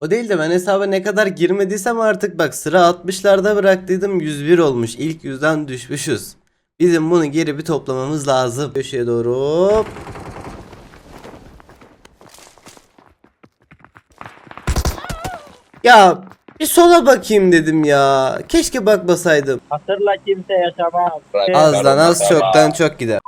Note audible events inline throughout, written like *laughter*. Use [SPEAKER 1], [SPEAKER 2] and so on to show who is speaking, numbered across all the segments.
[SPEAKER 1] O değil de ben hesaba ne kadar girmediysem artık bak sıra 60'larda bıraktıydım 101 olmuş. İlk yüzden düşmüşüz. Bizim bunu geri bir toplamamız lazım. Köşeye doğru hop. Ya bir sola bakayım dedim ya. Keşke bakmasaydım.
[SPEAKER 2] Hatırla kimse yaşamaz.
[SPEAKER 1] Azdan az çoktan çok gider.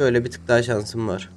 [SPEAKER 1] Böyle bir tık daha şansım var.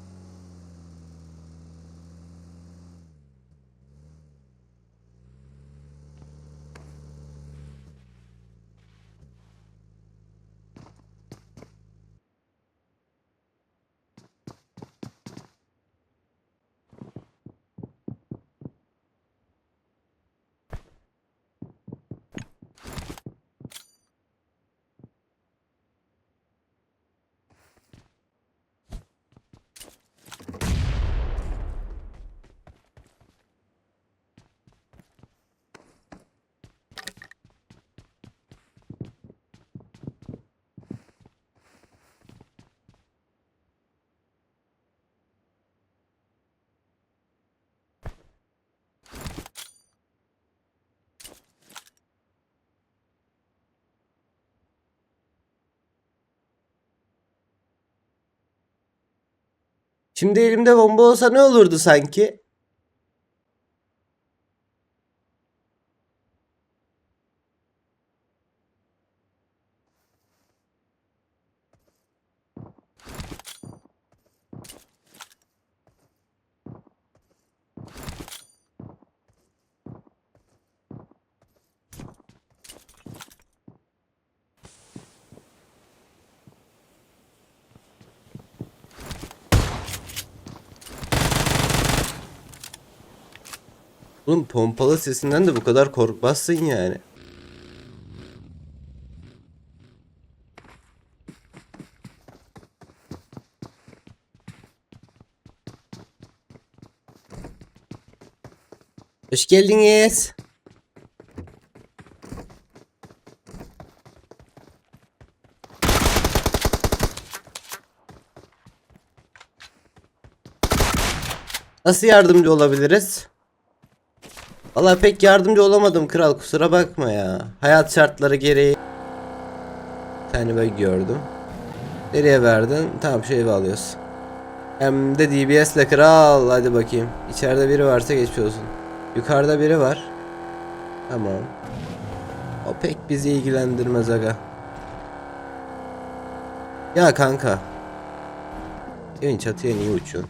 [SPEAKER 1] Şimdi elimde bomba olsa ne olurdu sanki? Oğlum pompalı sesinden de bu kadar korkmazsın yani. Hoş geldiniz. Nasıl yardımcı olabiliriz? Valla pek yardımcı olamadım kral kusura bakma ya. Hayat şartları gereği. Tane böyle gördüm. Nereye verdin? Tamam şu evi alıyoruz. Hem de DBS'le kral hadi bakayım. İçeride biri varsa geçmiş olsun. Yukarıda biri var. Tamam. O pek bizi ilgilendirmez aga. Ya kanka. Evin çatıya niye uçuyorsun?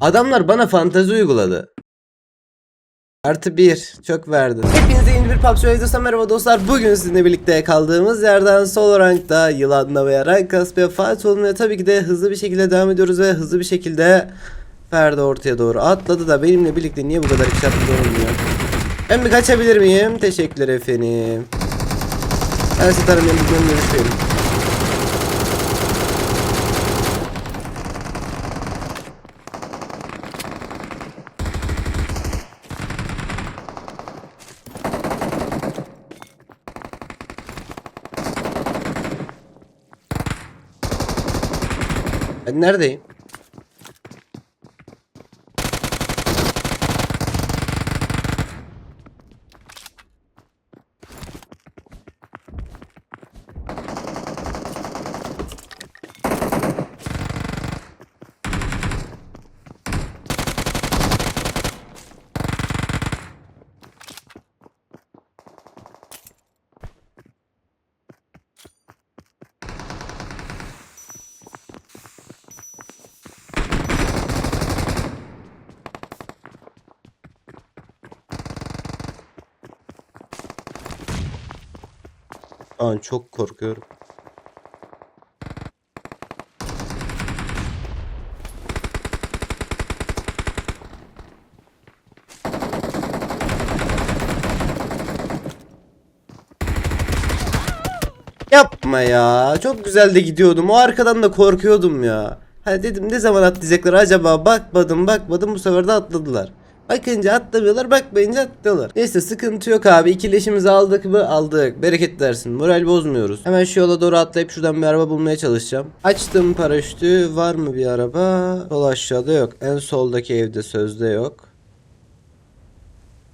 [SPEAKER 1] Adamlar bana fantazi uyguladı. Artı bir. Çok verdin. Hepinize yeni bir PUBG videosuna merhaba dostlar. Bugün sizinle birlikte kaldığımız yerden solo rankta yılanla veya rank kasmaya fight olmaya tabii ki de hızlı bir şekilde devam ediyoruz ve hızlı bir şekilde Ferdi ortaya doğru atladı da benimle birlikte niye bu kadar yükseltmiş olmuyor? Ben bir kaçabilir miyim? Teşekkürler efendim. Ben size tarım yanımızdan görüşmeyelim. Ben neredeyim? An çok korkuyorum. Yapma ya. Çok güzel de gidiyordum. O arkadan da korkuyordum ya. Ha dedim ne zaman atlayacaklar acaba? Bakmadım bakmadım bu sefer de atladılar. Bakınca atlamıyorlar bakmayınca atlıyorlar. Neyse sıkıntı yok abi. İkileşimizi aldık mı? Aldık. Bereket dersin. Moral bozmuyoruz. Hemen şu yola doğru atlayıp şuradan bir araba bulmaya çalışacağım. Açtım paraşütü. Var mı bir araba? Sol aşağıda yok. En soldaki evde sözde yok.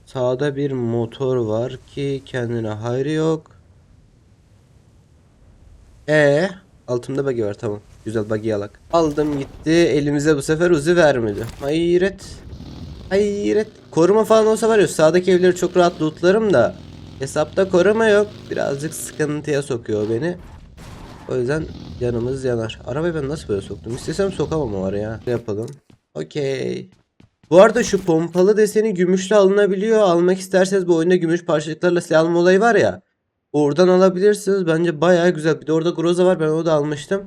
[SPEAKER 1] Sağda bir motor var ki kendine hayrı yok. E altımda buggy var tamam. Güzel buggy alak. Aldım gitti. Elimize bu sefer uzi vermedi. Hayret. Hayret. Koruma falan olsa var ya sağdaki evleri çok rahat lootlarım da hesapta koruma yok. Birazcık sıkıntıya sokuyor beni. O yüzden yanımız yanar. Arabayı ben nasıl böyle soktum? İstesem sokamam o araya. Yapalım? Okey. Bu arada şu pompalı deseni gümüşle alınabiliyor. Almak isterseniz bu oyunda gümüş parçacıklarla silah alma olayı var ya. Oradan alabilirsiniz. Bence bayağı güzel. Bir de orada Groza var. Ben onu da almıştım.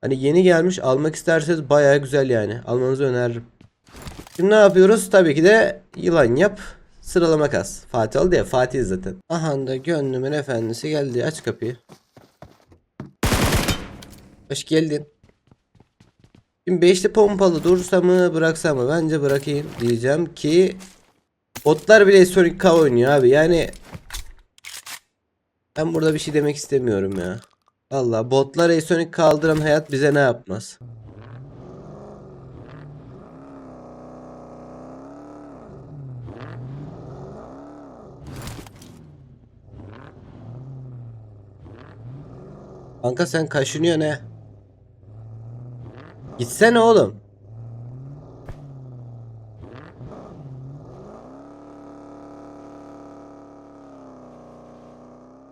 [SPEAKER 1] Hani yeni gelmiş. Almak isterseniz bayağı güzel yani. Almanızı öneririm. Şimdi ne yapıyoruz? Tabii ki de yılan yap. Sıralama kas. Fatih oldu ya. Fatih zaten. Aha da gönlümün efendisi geldi. Aç kapıyı. Hoş geldin. Şimdi beşli pompalı dursa mı bıraksa mı? Bence bırakayım diyeceğim ki botlar bile Sonic K oynuyor abi. Yani ben burada bir şey demek istemiyorum ya. Valla botlar Sonic kaldıran hayat bize ne yapmaz? Kanka sen kaşınıyor ne? Gitsene oğlum.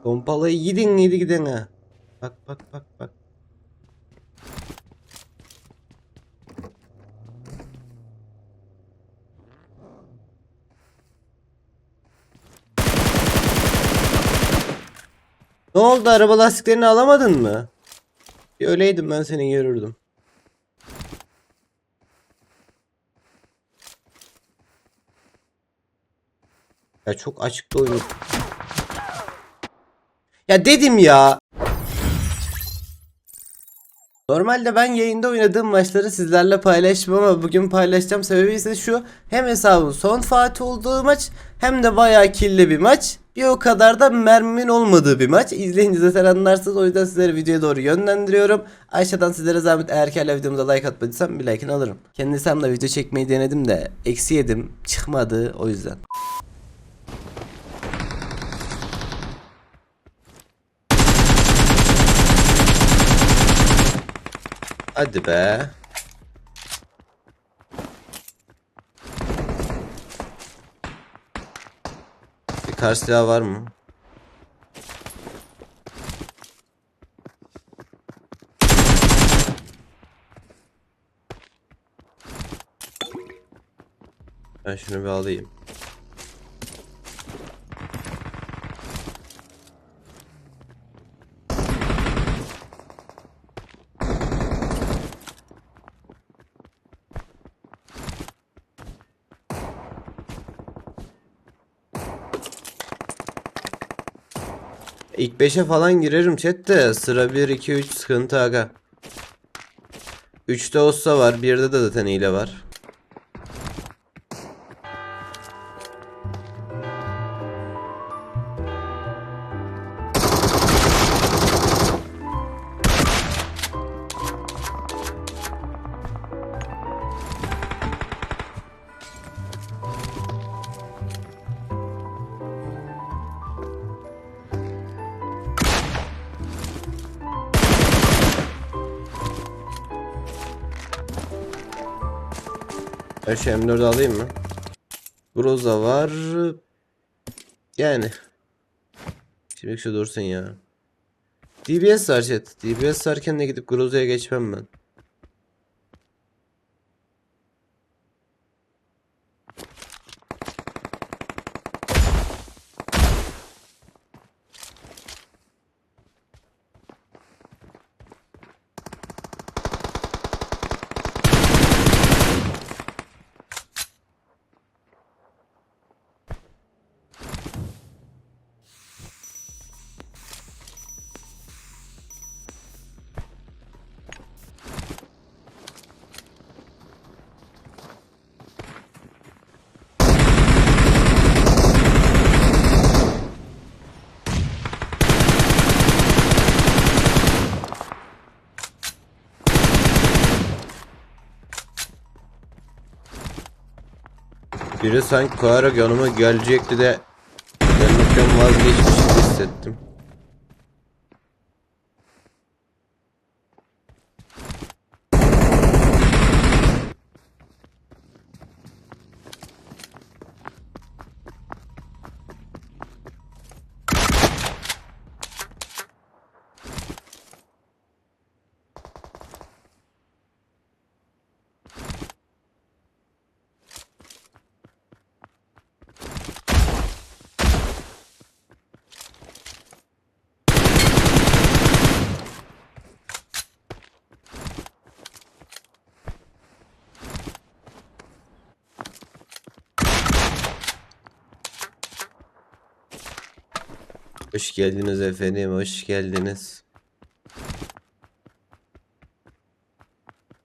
[SPEAKER 1] Pompalayı gidin gidi gidin ha. Bak bak bak bak. Ne oldu araba lastiklerini alamadın mı? Bir öyleydim ben seni görürdüm. Ya çok açıkta oyun. Ya dedim ya. Normalde ben yayında oynadığım maçları sizlerle paylaşmam ama bugün paylaşacağım sebebi ise şu. Hem hesabın son Fatih olduğu maç hem de bayağı killi bir maç. Bir o kadar da mermimin olmadığı bir maç. İzleyince zaten anlarsınız. O yüzden sizleri videoya doğru yönlendiriyorum. Aşağıdan sizlere zahmet eğer ki hala videomuza like atmadıysam bir like'ını alırım. Kendi hesabımda video çekmeyi denedim de eksi yedim. Çıkmadı o yüzden. Hadi be. Bir kar silahı var mı? Ben şunu bir alayım. İlk 5'e falan girerim chat de sıra 1 2 3 sıkıntı aga. 3'te olsa var, 1'de de zaten hile var. Ben şu M4'ü alayım mı? Groza var. Yani. Şimdi şu dursun ya. DBS var chat. DBS varken de gidip Groza'ya geçmem ben. Biri sanki koyarak yanıma gelecekti de gelmekten vazgeçmiş hissettim. Hoş geldiniz efendim, hoş geldiniz.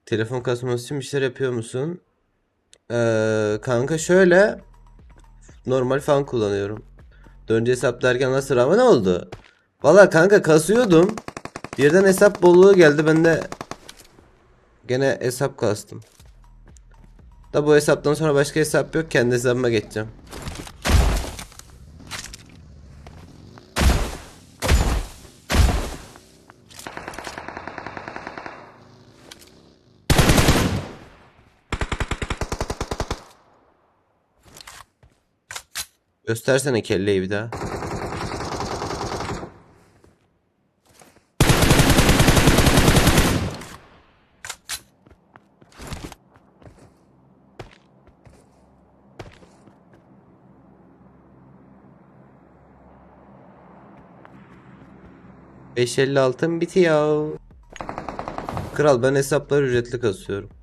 [SPEAKER 1] Telefon kasması için bir şeyler yapıyor musun? Ee, kanka şöyle normal fan kullanıyorum. Dönce hesap derken nasıl ne oldu? Valla kanka kasıyordum. Birden hesap bolluğu geldi ben de gene hesap kastım. Da bu hesaptan sonra başka hesap yok kendi hesabıma geçeceğim. Göstersene kelleyi bir daha. Beş elli altın bitiyor. Kral ben hesapları ücretli kasıyorum.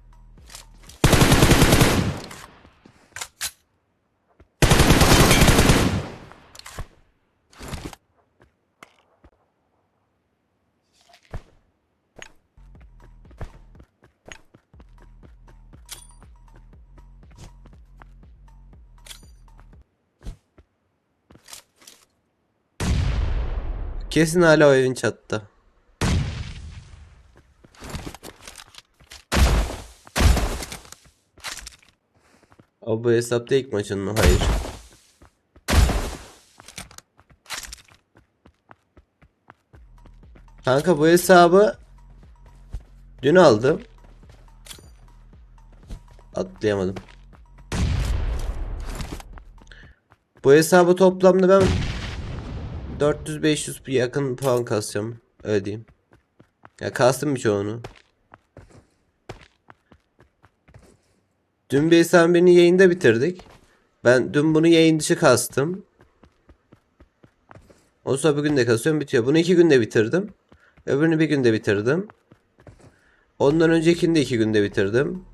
[SPEAKER 1] Kesin hala o evin çatta. Abi bu hesapta ilk maçın mı? Hayır. Kanka bu hesabı dün aldım. Atlayamadım. Bu hesabı toplamda ben 400-500 bir yakın puan kasacağım. Öyle diyeyim. Ya kastım birçoğunu. Dün bir hesabın birini yayında bitirdik. Ben dün bunu yayın dışı kastım. O sonra bugün de kasıyorum bitiyor. Bunu iki günde bitirdim. Öbürünü bir günde bitirdim. Ondan öncekini de iki günde bitirdim.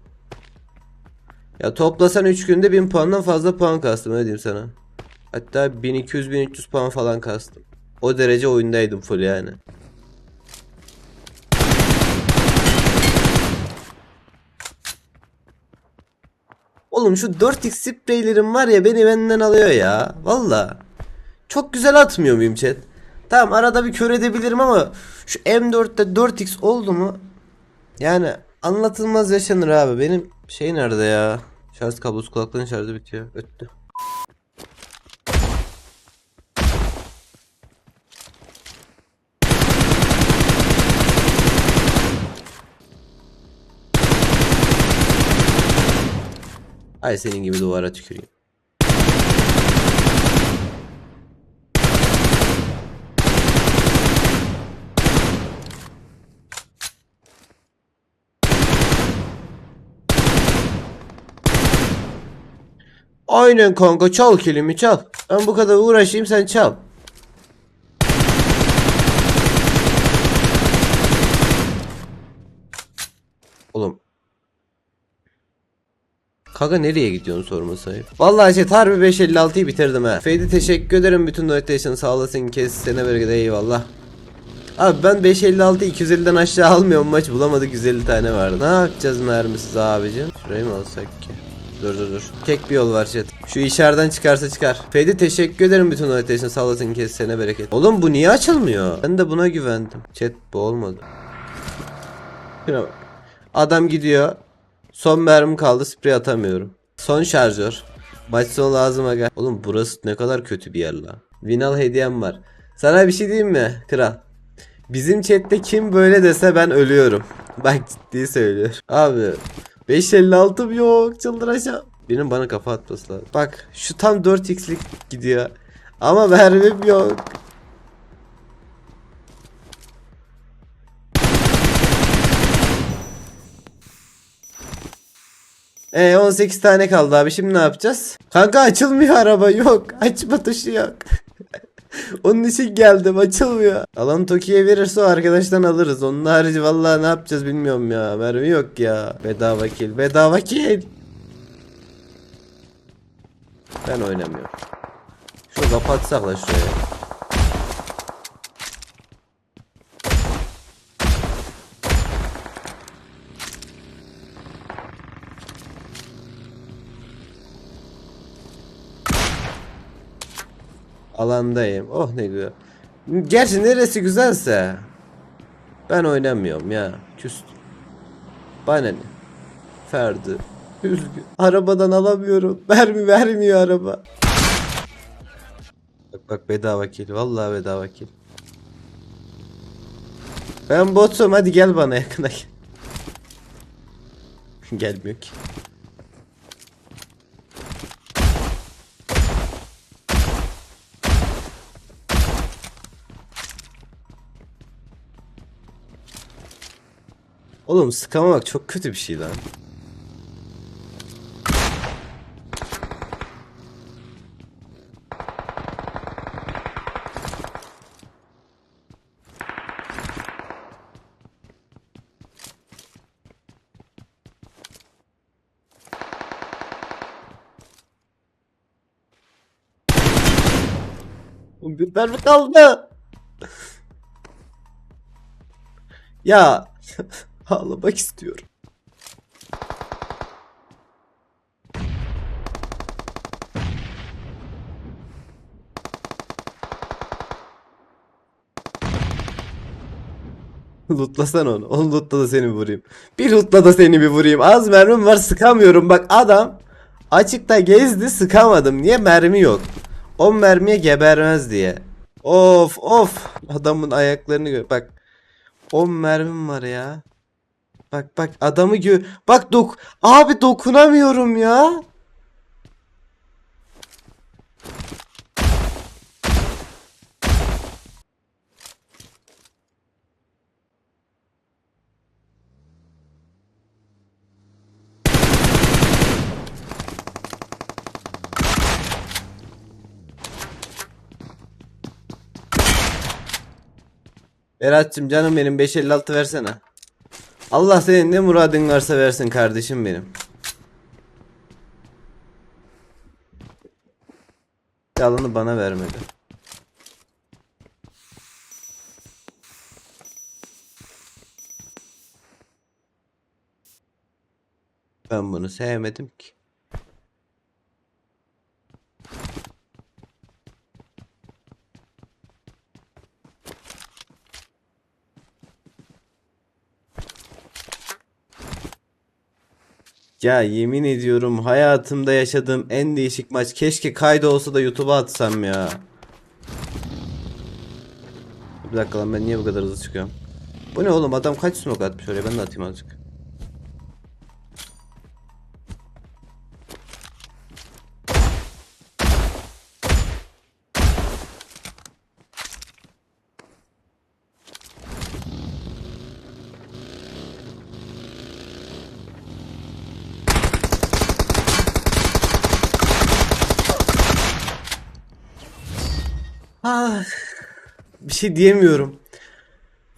[SPEAKER 1] Ya toplasan 3 günde 1000 puandan fazla puan kastım öyle diyeyim sana. Hatta 1200-1300 puan falan kastım. O derece oyundaydım full yani. Oğlum şu 4x spreylerim var ya beni benden alıyor ya. Valla. Çok güzel atmıyor muyum chat? Tamam arada bir kör edebilirim ama şu M4'te 4x oldu mu? Yani anlatılmaz yaşanır abi. Benim şey nerede ya? Şarj kablosu kulaklığın şarjı bitiyor. Öttü. Ay senin gibi duvara tüküreyim. Aynen kanka çal kilimi çal. Ben bu kadar uğraşayım sen çal. Oğlum Kanka nereye gidiyorsun sorma sahip. Vallahi şey harbi 556'yı bitirdim ha. Feydi teşekkür ederim bütün donation sağ olasın kesene bereket eyvallah. Abi ben 556 250'den aşağı almıyorum maç bulamadık 150 tane vardı. Ne yapacağız mermisiz abicim? Şurayı mı alsak ki? Dur dur dur. Tek bir yol var chat. Şu içeriden çıkarsa çıkar. Feydi teşekkür ederim bütün donation sağ olasın kesene bereket. Oğlum bu niye açılmıyor? Ben de buna güvendim. Chat bu olmadı. Şuna bak. Adam gidiyor. Son mermi kaldı sprey atamıyorum. Son şarjör. Maç sonu lazım aga. Oğlum burası ne kadar kötü bir yer la. Vinal hediyem var. Sana bir şey diyeyim mi kral? Bizim chatte kim böyle dese ben ölüyorum. *laughs* Bak ciddi söylüyorum. Abi 556'm yok çıldıracağım. Birinin bana kafa atması lazım. Bak şu tam 4x'lik gidiyor. Ama mermim yok. E 18 tane kaldı abi şimdi ne yapacağız? Kanka açılmıyor araba yok. Açma tuşu yok. *laughs* Onun için geldim açılmıyor. Alan Toki'ye verirse o arkadaştan alırız. Onun harici vallahi ne yapacağız bilmiyorum ya. Mermi yok ya. Bedava kill. Bedava kill. Ben oynamıyorum. Şunu kapatsak la şuraya. Alandayım. Oh ne güzel. Gerçi neresi güzelse. Ben oynamıyorum ya. Küst. Bana ne? Ferdi. Üzgün. Arabadan alamıyorum. *laughs* Mermi vermiyor araba. Bak bak bedava kill. Vallahi bedava kill. Ben botum hadi gel bana yakına gel. *laughs* Gelmiyor ki. Oğlum sıkamamak çok kötü bir şey lan. Bir mermi kaldı. *laughs* ya *laughs* ağlamak istiyorum. Lootlasana onu. Onu lootla da seni vurayım. Bir lootla da seni bir vurayım. Az mermim var sıkamıyorum. Bak adam açıkta gezdi sıkamadım. Niye mermi yok? 10 mermiye gebermez diye. Of of. Adamın ayaklarını gör. Bak 10 mermim var ya. Bak bak adamı gö... Bak dok... Abi dokunamıyorum ya. Berat'cığım canım benim 556 versene. Allah senin ne muradın varsa versin kardeşim benim. Yalanı bana vermedi. Ben bunu sevmedim ki. Ya yemin ediyorum hayatımda yaşadığım en değişik maç. Keşke kaydı olsa da YouTube'a atsam ya. Bir dakika lan ben niye bu kadar hızlı çıkıyorum? Bu ne oğlum adam kaç smoke atmış oraya ben de atayım azıcık. Bir şey diyemiyorum.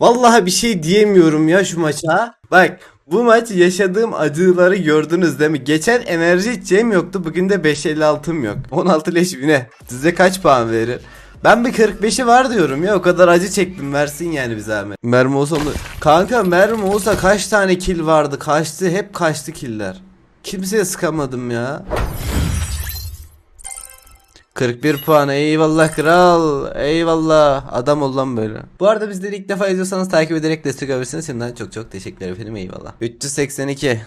[SPEAKER 1] Vallahi bir şey diyemiyorum ya şu maça. Bak bu maç yaşadığım acıları gördünüz değil mi? Geçen enerji içeceğim yoktu. Bugün de 5.56'm yok. 16 leş ne? Size kaç puan verir? Ben bir 45'i var diyorum ya. O kadar acı çektim. Versin yani bir zahmet. Mermi olsa onu... Kanka mermi olsa kaç tane kill vardı? Kaçtı. Hep kaçtı killer. Kimseye sıkamadım ya. 41 puan eyvallah kral eyvallah adam ol lan böyle. Bu arada bizleri ilk defa izliyorsanız takip ederek destek olabilirsiniz. Şimdiden çok çok teşekkürler efendim eyvallah. 382